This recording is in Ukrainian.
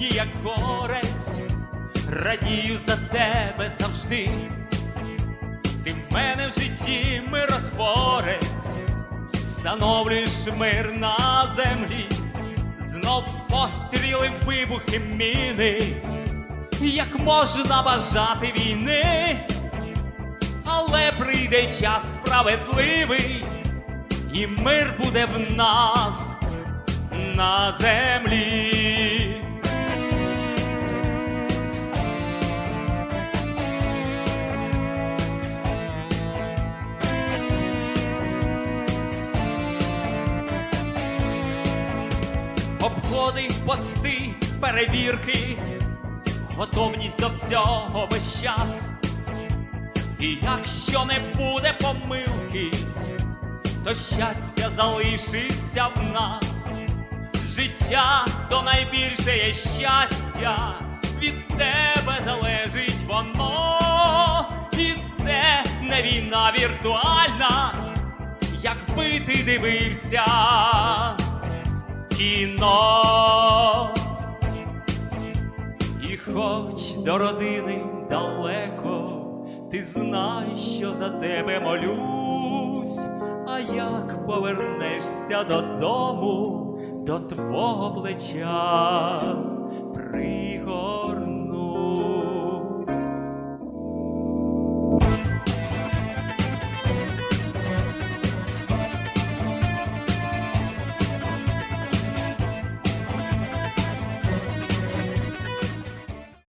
як горець, радію за тебе завжди. Ти в мене в житті миротворець, встановлюєш мир на землі, знов постріли, вибухи, міни, як можна бажати війни, але прийде час справедливий, і мир буде в нас на землі. Обходи, пости, перевірки, готовність до всього весь час. І якщо не буде помилки, то щастя залишиться в нас. Життя то найбільше є щастя, від тебе залежить воно, і це не війна віртуальна, якби ти дивився кіно. І хоч до родини далеко, ти знай, що за тебе молюсь, а як повернешся додому до твого плеча,